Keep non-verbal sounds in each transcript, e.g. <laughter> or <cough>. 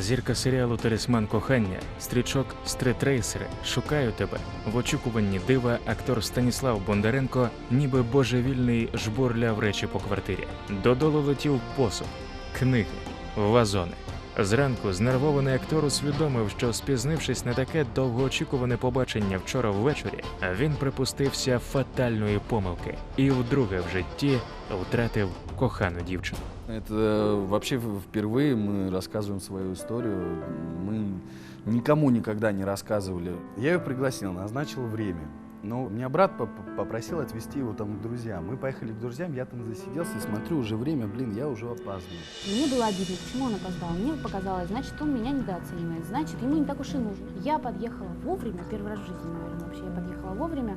Зірка серіалу Талісман кохання, стрічок Стритрейсери Шукаю тебе. В очікуванні дива актор Станіслав Бондаренко, ніби божевільний жбурляв речі по квартирі. Додолу летів посуд, книги, вазони. Зранку знервований актор усвідомив, що спізнившись на таке довгоочікуване побачення вчора ввечері, він припустився фатальної помилки і вдруге в житті втратив кохану дівчину. Это э, вообще в- впервые мы рассказываем свою историю. Мы никому никогда не рассказывали. Я ее пригласил, назначил время. Но меня брат поп- попросил отвезти его там к друзьям. Мы поехали к друзьям, я там засиделся и смотрю, уже время, блин, я уже опаздываю. Мне было обидно, почему он опоздал. Мне показалось, значит, он меня недооценивает, значит, ему не так уж и нужно. Я подъехала вовремя, первый раз в жизни, наверное, вообще я подъехала вовремя,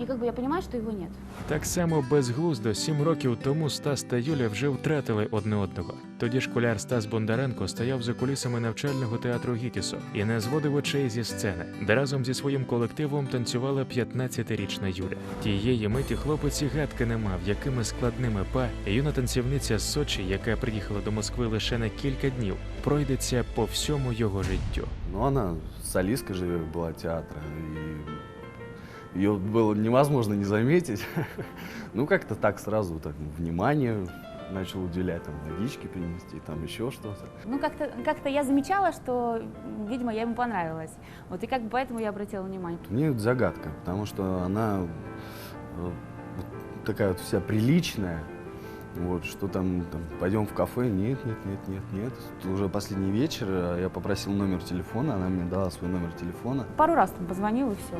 и как бы я понимаю, что его нет. Так само безглуздо сім років тому Стас та Юля вже втратили одне одного. Тоді школяр Стас Бондаренко стояв за кулісами навчального театру Гітісо і не зводив очей зі сцени, де разом зі своїм колективом танцювала 15-річна Юля. Тієї миті хлопець і гадки не мав, якими складними па юна танцівниця з Сочі, яка приїхала до Москви лише на кілька днів, пройдеться по всьому його життю. Но она солистка же была театра, и ее было невозможно не заметить. <laughs> Ну, как-то так сразу так внимание начал уделять, там, водички принести, там еще что-то. Ну, как-то как я замечала, что, видимо, я ему понравилась. Вот, и как бы поэтому я обратила внимание. Мне это загадка, потому что она э, вот такая вот вся приличная. Вот, что там, там, пойдем в кафе? Нет, нет, нет, нет, нет. Это уже последний вечер, а я попросил номер телефона, она мне дала свой номер телефона. Пару раз там позвонил и все.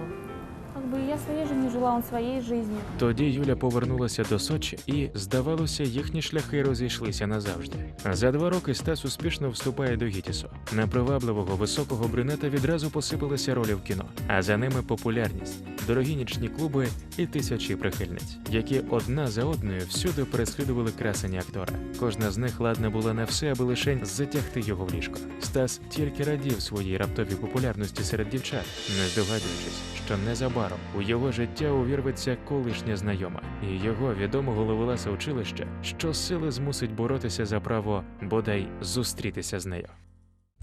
Как бы я своей жизнью жила, он своей жизнью. Тоді Юля повернулася до Сочі, і, здавалося, їхні шляхи розійшлися назавжди. За два роки Стас успішно вступає до Гітісу. На привабливого високого брюнета відразу посипалися ролі в кіно, а за ними популярність, дорогі нічні клуби і тисячі прихильниць, які одна за одною всюди переслідували красені актора. Кожна з них ладна була на все, аби лишень затягти його в ліжко. Стас тільки радів своїй раптовій популярності серед дівчат, не здогадуючись, що незабаром у його життя увірветься колишня знайома, і його відомого училища, що сили змусить боротися за право бодай зустрітися з нею.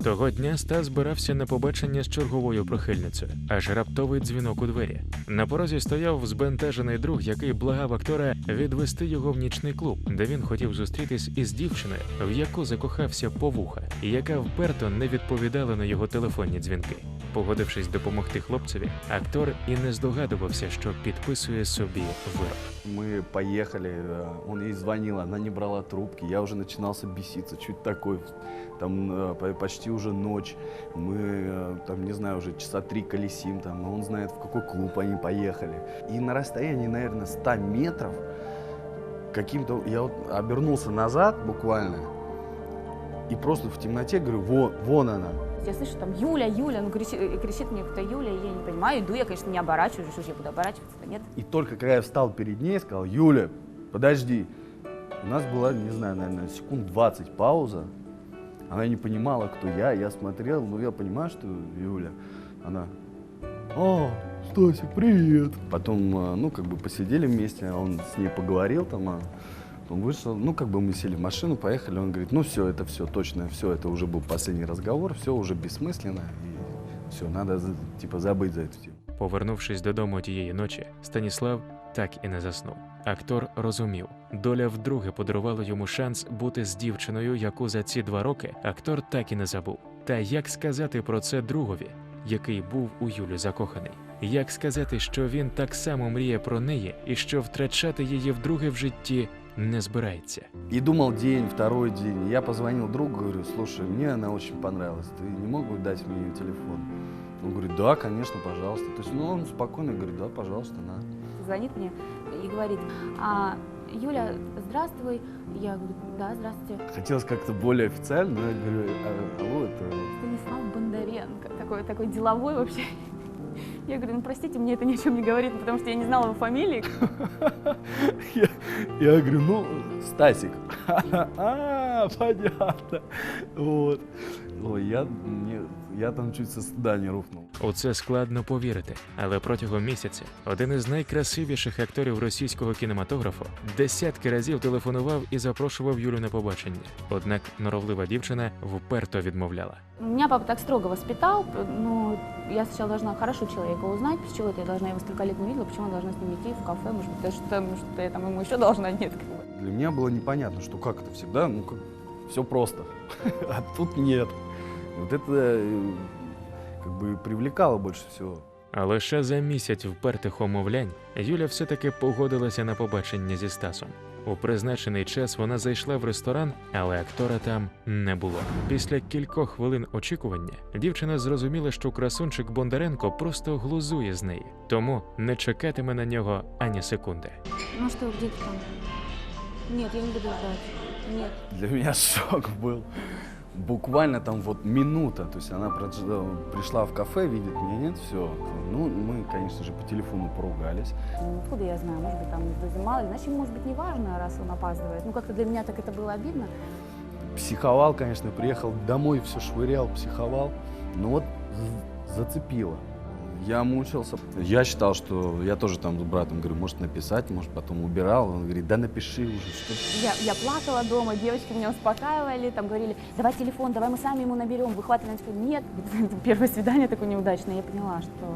Того дня Стас збирався на побачення з черговою прихильницею, аж раптовий дзвінок у двері. На порозі стояв збентежений друг, який благав актора відвести його в нічний клуб, де він хотів зустрітись із дівчиною, в яку закохався по вуха, і яка вперто не відповідала на його телефонні дзвінки. Погодившись допомогти хлопцеві, актор і не здогадувався, що підписує собі вирок. Мы поехали, э, он ей звонил, она не брала трубки, я уже начинался беситься, чуть такой, там э, по- почти уже ночь, мы э, там, не знаю, уже часа три колесим, там, он знает, в какой клуб они поехали. И на расстоянии, наверное, 100 метров каким-то, я вот обернулся назад буквально, и просто в темноте говорю, вон, вон она. Я слышу там Юля, Юля, ну кричит, э, кричит мне кто Юля, и я не понимаю, иду, я, конечно, не оборачиваюсь, что я буду оборачиваться-то, нет? И только когда я встал перед ней, сказал, Юля, подожди. У нас была, не знаю, наверное, секунд 20 пауза. Она не понимала, кто я. Я смотрел, ну я понимаю, что Юля. Она, о, Стасик, привет. Потом, э, ну, как бы посидели вместе, он с ней поговорил там, а он вышел, ну, как бы мы сели в машину, поехали, он говорит, ну, все, это все точно, все, это уже был последний разговор, все уже бессмысленно, и все, надо, за- типа, забыть за эту тему. Повернувшись додому тієї ночі, Станіслав так і не заснув. Актор розумів, доля вдруге подарувала йому шанс бути з дівчиною, яку за ці два роки актор так і не забув. Та як сказати про це другові, який був у Юлю закоханий? Як сказати, що він так само мріє про неї і що втрачати її вдруге в житті не збирається? И думал день, второй день. Я позвонил другу, говорю, слушай, мне она очень понравилась. Ты не мог бы дать мне ее телефон? Он говорит, да, конечно, пожалуйста. То есть, ну, он спокойно говорит, да, пожалуйста, на. Звонит мне и говорит, а, Юля, здравствуй. Я говорю, да, здравствуйте. Хотелось как-то более официально, но я говорю, «А, алло, это... Станислав Бондаренко, такой, такой деловой вообще. Я говорю, ну простите, мне это ни о чем не говорит, потому что я не знала его фамилии. <laughs> Я, я говорю, ну, Стасик. <laughs> А, понятно. Вот. Ой, я, мне, я там чуть со стыда не рухнул. У це складно повірити, але протягом місяця один із найкрасивіших акторів російського кінематографу десятки разів телефонував і запрошував Юлю на побачення. Однак норовлива дівчина вперто відмовляла. Меня папа так строго воспитал, но я сначала должна хорошо человека узнать, с чего это я должна его столько лет не видела, почему я должна с ним идти в кафе, может быть, даже что, что я там ему еще должна, нет. как бы. Для меня было непонятно, что как это всегда, ну как, все просто, <laughs> а тут нет. И Вот это э, как бы привлекало больше всего. А лише за місяць впертих умовлянь Юля все-таки погодилася на побачення зі Стасом. У призначений час вона зайшла в ресторан, але актора там не було. Після кількох хвилин очікування дівчина зрозуміла, що красунчик Бондаренко просто глузує з неї, тому не чекатиме на нього ані секунди. Ну что, где ты там? Нет, я не буду ждать. Нет. Для меня шок был. Буквально там вот минута, то есть она прож- пришла в кафе, видит меня, нет, все. Ну, мы, конечно же, по телефону поругались. Ну, откуда я знаю, может быть, там зазималась, значит, может быть, неважно, раз он опаздывает. Ну, как-то для меня так это было обидно. Психовал, конечно, приехал домой, все швырял, психовал. Но вот з- зацепило. Я мучился. Я считал, что я тоже там с братом говорю, может написать, может потом убирал. Он говорит, да напиши уже. Что... ты». Я, я плакала дома, девочки меня успокаивали, там говорили, давай телефон, давай мы сами ему наберем, выхватываем телефон. Нет, <laughs> первое свидание такое неудачное. Я поняла, что,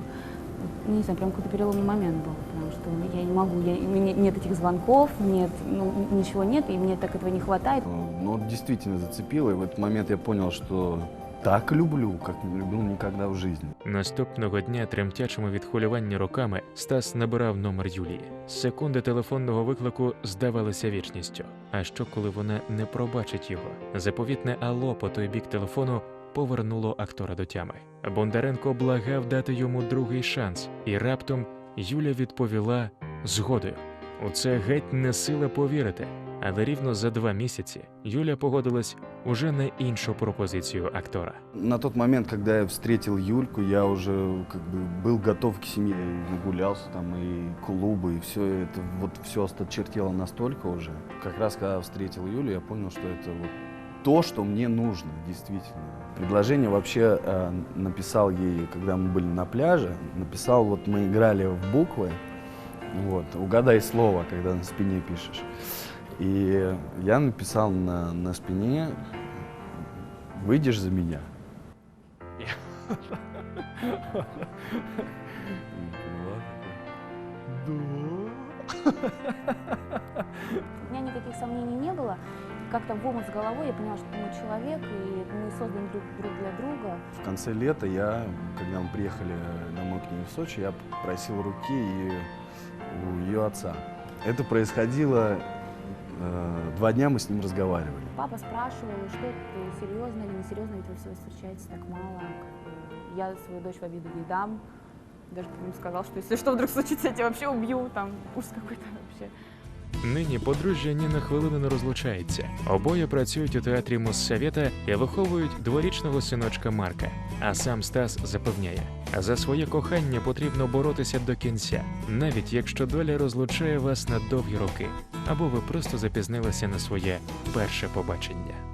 ну, не знаю, прям какой-то переломный момент был, потому что я не могу, я, у меня нет этих звонков, нет, ну, ничего нет, и мне так этого не хватает. Ну, вот действительно зацепило. И в этот момент я понял, что так люблю, как не любил никогда в жизни. Наступного дня, тремтячими від хвилювання руками, Стас набирав номер Юлії. Секунди телефонного виклику здавалися вічністю. А що, коли вона не пробачить його? Заповітне алло по той бік телефону повернуло актора до тями. Бондаренко благав дати йому другий шанс, і раптом Юля відповіла згодою. У це геть не сила повірити. Але рівно за два місяці Юля погодилась уже на іншу пропозицію актора. На тот момент, когда я встретил Юльку, я уже как бы был готов к семье. И нагулялся там, и клубы, и все это, вот все осточертело настолько уже. Как раз когда встретил Юлю, я понял, что это вот то, что мне нужно, действительно. Предложение вообще э, написал ей, когда мы были на пляже, написал, вот мы играли в буквы, вот, угадай слово, когда на спине пишешь. И я написал на, на спине «Выйдешь за меня». <laughs> У меня никаких сомнений не было. Как-то в омут с головой я поняла, что мой человек, и мы созданы друг, друг для друга. В конце лета я, когда мы приехали домой к ней в Сочи, я просил руки и у ее отца. Это происходило э, два дня мы с ним разговаривали. Папа спрашивал, что ты серьезно или несерьезно, ведь вы всего встречаетесь так мало. Я свою дочь в обиду не дам. Даже ему сказал, что если что вдруг случится, я тебя вообще убью. Там ужас какой-то вообще. Нині подружжя ні на хвилину не розлучається. Обоє працюють у театрі Моссовєта і виховують дворічного синочка Марка. А сам Стас запевняє, за своє кохання потрібно боротися до кінця, навіть якщо доля розлучає вас на довгі роки, або ви просто запізнилися на своє перше побачення.